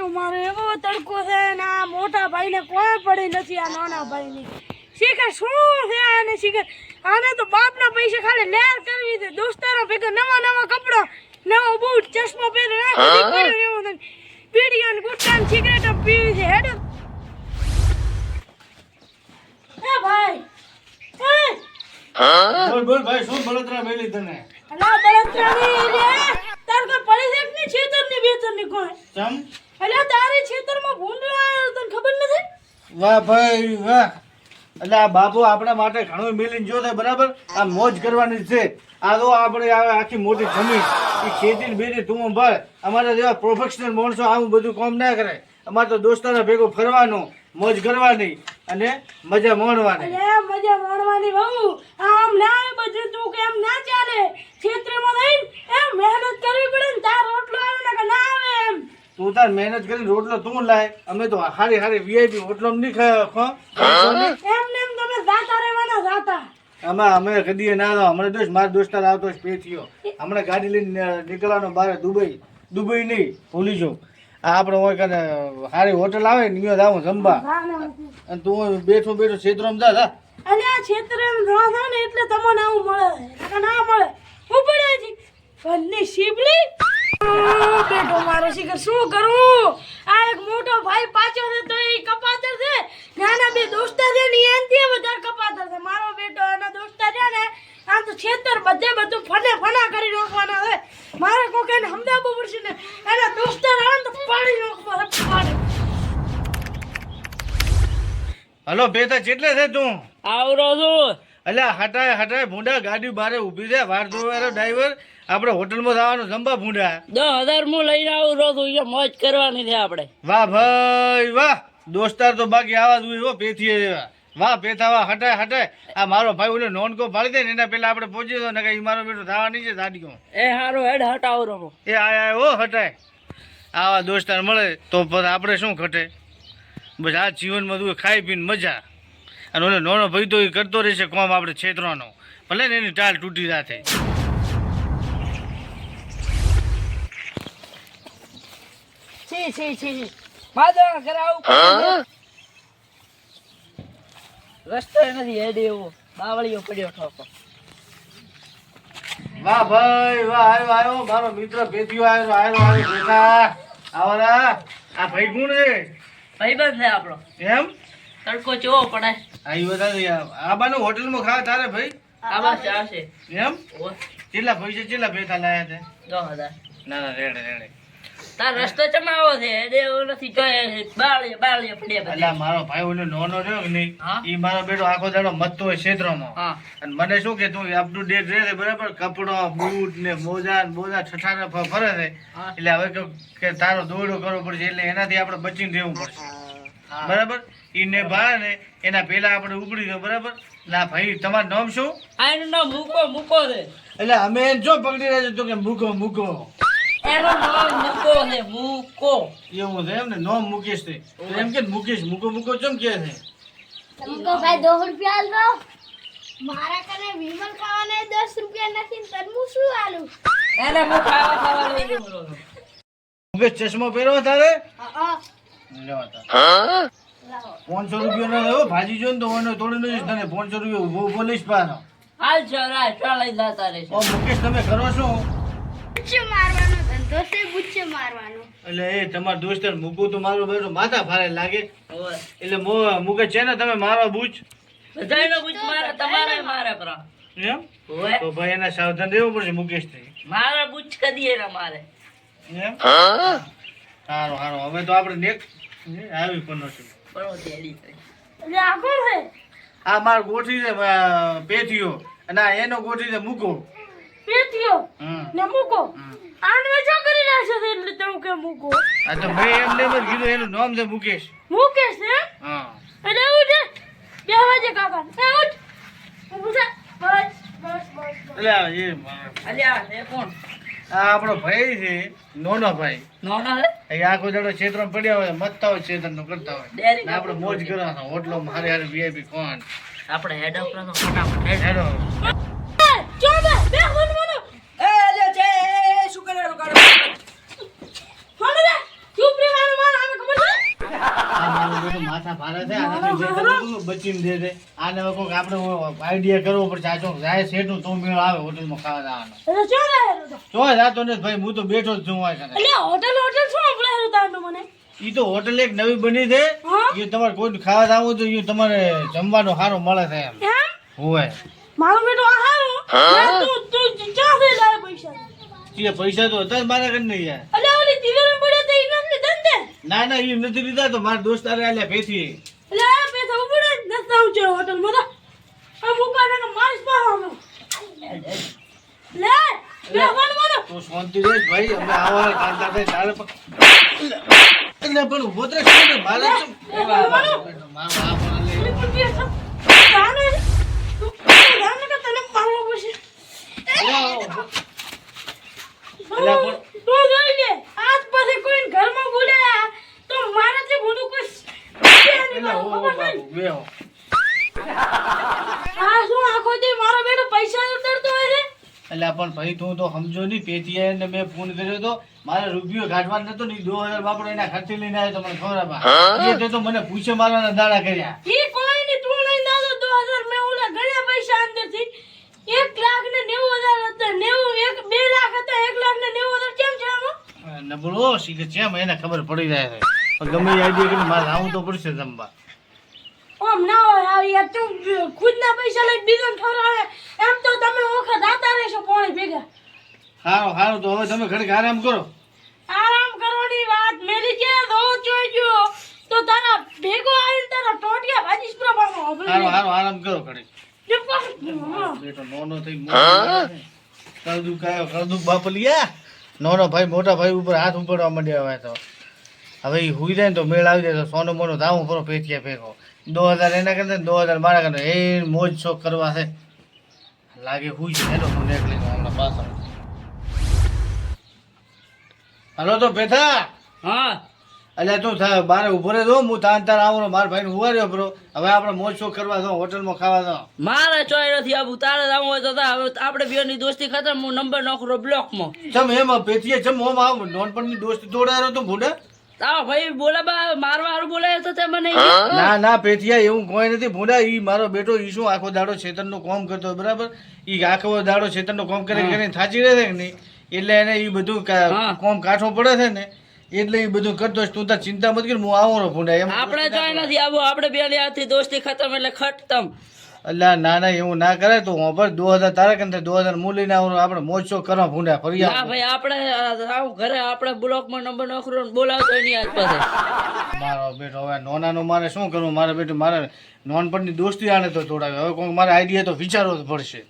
બેટો મારો એવો તડકો છે ને આ મોટા ભાઈને કોઈ પડી નથી આ નાના ભાઈની શીખર શું છે આને શીખર આને તો બાપના પૈસા ખાલી લેર કરવી છે દોસ્તારો ભેગા નવા નવા કપડા નવો બૂટ ચશ્મો પહેરે ના બધી પડ્યું એવું છે. બીડી અને ગુટકા અને સિગરેટ પીવી છે હેડો એ ભાઈ એ બોલ બોલ ભાઈ શું બળતરા મેલી તને અલા બળતરાની રે તાર કોઈ પડી છે કે નહીં છેતરની બેતરની કોઈ ચમ અલ્યા તારી છેતરમાં ભૂંડો આવ્યો તને ખબર નથી? વાહ ભાઈ વાહ. એટલે આ બાપુ આપણા માટે ઘણું મિલીન જો છે બરાબર? આ મોજ કરવાની છે. આ તો આપણે આખી મોટી જમીન એ ખેતી બેટી તું ભાઈ અમારા જેવા પ્રોફેશનલ માણસો આવું બધું કામ ના કરે. અમારે તો દોસ્તારો ભેગો ફરવાનું મોજ કરવાની અને મજા માણવાની. અરે મજા માણવાની બહુ. આમ ના બધું તું કેમ ના ચાલે. ક્ષેત્રમાં રહીને એમ મહેનત કરવી પડે ને તાર રોટલો આવે ને કે ના આવે એમ તું મહેનત કરીને રોટલો તું લાય. અમે તો હારી હારી વીઆઈપી રોટલો નહીં ખાય એમ ને તમે જાતા રહેવાના જાતા. આમાં અમે કદીએ ના આવ્યો હમણાં દોસ્ત મારા દોસ્તાર આવતો જ પેથીયો હમણાં ગાડી લઈને નીકળવાનો બહાર દુબઈ. દુબઈ નહીં ભૂલી જાઉં આ આપણે હોય કને સારી હોટલ આવે ને અહીંયા જાઉં જમવા. અને તું બેઠો બેઠો ક્ષેત્રમાં જા જા. અને આ ક્ષેત્ર એમ રહો ને એટલે તમને આવું મળે. ના મળે. હું પડે છે ઘરની શીબલી. બેટો મારો શિખર શું કરું? આ એક મોટો ભાઈ પાછો છે તો એ કપાતર છે. નાના બે દોસ્તા છે ને એનથી વધારે કપાતર છે. મારો બેટો એના દોસ્તા છે ને આમ તો છેતર બધે બધું ફને ફના કરી નાખવાના હોય મારે કોક એને સમજાવવું પડશે ને એના દોસ્તાર આવે ને તો પાડી નાખવા પાડી. હલો બેટા ચેટલે છે તું? આવરો છું. અલ્યા હટાય હટાય ભૂંડા ગાડી બારે ઊભી છે. વાર જોવાનો ડ્રાઈવર આપણે હોટલમાં જવાનું જમવા ભૂંડા. દસ હજાર હું લઈને આવું છું અહીંયા મોજ કરવાની છે આપણે. વાહ ભાઈ વાહ. દોસ્તાર તો બાકી આવા જોઈએ હો પેથીએ જેવા. વાહ પેથા વાહ હટાય હટાય. આ મારો ભાઈ ઓલો નોનકો ફાળી દે ને એના પેલા આપણે પહોંચી દો ને કઈ મારો બેટો થવા નહીં છે સાડીઓ એ હારો હેડ હટાવું રહો એ આયા હો હટાય. આવા દોસ્તાર મળે તો પણ આપણે શું ઘટે? બસ આ જીવનમાં તું ખાઈ પીને મજા. અને ઓલો નોનો ભાઈ તો એ કરતો રહેશે કોમ આપણે છેતરવાનો ભલે ને એની ટાળ તૂટી જાતે છી છી છી. રસ્તો નથી હેડ એવો. બાવળીઓ પડ્યો ઠોકો. વાહ ભાઈ વાહ આવ્યો આવ્યો મારો મિત્ર પેથીઓ આવ્યો આવ્યો આવ્યો બેટા આ ભાઈ કોણ છે ભાઈબંધ છે આપણો. એમ? તડકો ચેવો પડે. આઈ તારે આબાનો બાનું હોટલમાં ખાવા તારે ભાઈ? આબા બસ છે એમ કેટલા પૈસા કેટલા ભેગા લાયા તે? 10000 ના ના રેડે રેડે. તાર રસ્તો ચમાવો છે હેડ નથી જોઈએ બાળીએ પડ્યા એટલે બધા. મારો ભાઈ ઓલો નોનો રહ્યો કે નહીં. ઈ મારો બેટો આખો દાડો મતતો હોય ક્ષેત્રમાં. હા. અને મને શું કે તું અપ ટુ ડેટ રહે છે બરાબર? કપડો બૂટ ને મોજા ને મોજા ઠઠાને ફરે છે. એટલે હવે કે તારો દોડો કરવો પડશે એટલે એનાથી આપણે બચીને રહેવું પડશે. બરાબર? ઈને ભાળે એના પેલા આપણે ઉગડી ગયો બરાબર? ના ભાઈ તમારું નામ શું? આનું નામ મૂકો મૂકો છે એટલે અમે જો પકડી રહ્યા તો કે મૂકો મૂકો? એનો નામ મૂકો ને મૂકો. એવું છે એમ નામ મુકેશ છે. એમ કે મુકેશ મૂકો મૂકો કેમ કે છે? મૂકો ભાઈ 2 રૂપિયા આલવો મારા કને વિમલ ખાવાને 10 રૂપિયા નથી તરમું શું આલું? એને હું ખાવા ખાવા લઈ ગયો મુકેશ ચશ્મો પહેર્યો તારે? હા. પાંચસો રૂપિયા ના લેવો ભાજી જો ને તો ઓનો થોડો લઈશ તને પાંચસો રૂપિયા ઊભો ઊભો લઈશ પાનો હાલ છો રા ચાલે જતા રહેશે ઓ મુકેશ તમે કરો છો? બુચ્ચે મારવાનો ધંધો છે બુચ્ચે મારવાનો. એટલે એ તમાર દોસ્ત મૂકું તો મારો બેટો માથા ભારે લાગે. એટલે મો- મુકેશ છે ને તમે મારો બૂચ? બધાયનો બુચ મારે તમારે મારે. પ્રા એમ? તો ભાઈ એના સાવધાન રહેવું પડશે મુકેશથી મારા બુચ કદી એના મારે. એમ? સારું સારું. હવે તો આપણે નેક્સ્ટ આવી પણ નથી. આ કોણ છે? આ માર ગોઠી છે અ, અને આ એનો ગોઠી છે મૂકો. પેટીઓ ને મૂકો. આને જો કરી રહ્યા છે એટલે તમે કે મૂકો? આ તો ભાઈ એમને એમ જ કીધું એનું નામ છે મુકેશ. મુકેશ ને હા. એટલે ઉઠ બે વાગે કાકા. એ ઉઠ. ઉઠ બસ બસ. એટલે આ એ અલ્યા એ કોણ? આ આપણો ભાઈ છે નોનો ભાઈ. નોનો હે? એ આખો દાડો ક્ષેત્ર પડ્યા હોય મતતા હોય ક્ષેત્રનું કરતા હોય. આપણે મોજ કરવાનો હોટલો મારે હારે વીઆઈપી કોણ? આપણે હેડ ઓફ ફટાફટ. હેડ હેડો એ, ચો બે બે મને મને એ લે છે શું કરે મને રે ચૂપ રહેવાનું મારો દે દે. આને હવે કોઈક આપણે આઈડિયા કરવો પડશે. આ ચોક જાય શેઠનું તો મેળ આવે હોટલમાં ખાવા જવાનો. ચો તો જાતો નથી ભાઈ હું તો બેઠો જ છું એટલે હોટલ હોટલ શું આપણે તારનો મને? ઈ તો હોટલ એક નવી બની છે. એ તમારે કોઈ ખાવા જાવું તો એ તમારે જમવાનો સારો મળે છે એમ. હોય. મારો બેટો આ હારો? તું તું પૈસા? પૈસા તો હતા મારા ઘર નહીં યાર ઓલી ધંધે ના ના એ નથી લીધા તો મારા દોસ્તારે આલ્યા પેથી એટલે આ પે તો જ નસ્તા આવું હોટલ હોટલમાં તો. આ મુકાને કે મારીશ પાવાનો લે બે ફોન મારો તું શાંતિ રહે ભાઈ અમે આવા કાંતા થઈ તારે એટલે પણ ઊભો તો મારે મારો પણ બે છો જાને તું જાને કે તને મારવો પડશે આવો. એટલે પણ- તું જોઈ લે આજ પછી કોઈ ઘરમાં બોલ્યા તો મારાથી મોટું કોઈ છે નહીં એટલે મારું, હો ખબર છે ને? બાપુ બેહો આ શું આખો દી મારો બેટો પૈસા ઉતરતો હોય છે એટલે પણ ભાઈ તું તો સમજો નહીં. પેથી ને મેં ફોન કર્યો તો મારે રૂપિયો કાઢવા નતો ને દો હજાર બાપડો એના ખર્ચે લઈને આવ્યો તો મને ખબર. એ તે તો મને પૂછે મારવાના દાડા કર્યા. એ કોઈ નહીં તું નહીં દાદો દો હજાર. મેં ઓલા ગણ્યા પૈસા અંદરથી એક લાખ ને નેવું હજાર હતા. નેવું એક બે લાખ હતા એક લાખ ને નેવું હજાર. કેમ છે નબળો શીખે છે એને ખબર પડી જાય છે. ગમે આઈડિયા કરીને મારે આવું તો પડશે જમવા આમ ના હોય આ યાર તું ખુદના પૈસા લઈને બીજાને ખવડાવે એમ તો તમે વખત આતા રહેશો પોણી ભેગા સારું સારું તો હવે તમે ઘડીક આરામ કરો. આરામ કરવાની વાત મેલી કે દો જોઈ ગયો તો તારા ભેગો આવીને તારા ટોટિયા ભાજી પ્રમાણમાં સારું સારું આરામ કરો ઘડીક. બેટો નોનો થઈ કરદુ કાયો કરદુ બાપલિયા નોનો ભાઈ મોટા ભાઈ ઉપર હાથ ઉપડવા માંડ્યા હવે તો. હવે એ હુઈ જાય ને તો મેળ આવી જાય તો સોનો મોનો ધાવું પરો પેથિયા ભેગો દો હજાર એના કરતા ને દો હજાર મારા કરતા. એ મોજ શોખ કરવા છે. લાગે હુઈ છે હેલો હું એકલી હમણાં પાછળ. હલો તો પેથા હા. અલ્યા તું થાય બારે ઊભો રે દો હું તાન તાર આવું મારા ભાઈને રહ્યો બરો. હવે આપણે મોજ શોખ કરવા દો હોટલમાં ખાવા દો મારે ચોય નથી આવું તારે આવું હોય તો હવે આપણે બેની દોસ્તી ખાતર હું નંબર નાખરો બ્લોકમાં. ચમ એમ પેથીએ ચમ ઓમ આવ નોનપણની દોસ્તી તોડાયો તો ભૂડે? તારો ભાઈ બોલા બા મારવા હારું બોલાય તો તે મને ના ના પેથિયા એવું કોઈ નથી ભૂડા ઈ મારો બેટો ઈ શું આખો દાડો છેતરનો કામ કરતો બરાબર? ઈ આખો દાડો છેતરનો કામ કરે કરીને થાચી રહે છે કે નહીં? એટલે એને એ બધું કોમ કાઠો પડે છે ને એટલે એ બધું કરતો તું તાર ચિંતા મત કર હું આવું ભૂંડા. એમ આપણે ચોય નથી આવું આપણે બે હાથથી દોસ્તી ખતમ એટલે ખતમ. એટલે ના ના એવું ના કરે તો હું પર દો હજાર તારે કંઈ દો હજાર હું લઈને આવું આપણે મોજો કરવા ભૂંડા ફરી ના ભાઈ આપણે આવું ઘરે આપણે બ્લોકમાં નંબર નોખરો બોલાવતો એની આસપાસ મારો બેટો હવે નોનાનો મારે શું કરવું? મારે બેટો મારે નોનપણની દોસ્તી આને તો થોડાક. હવે કોઈ મારે આઈડિયા તો વિચારવો જ પડશે.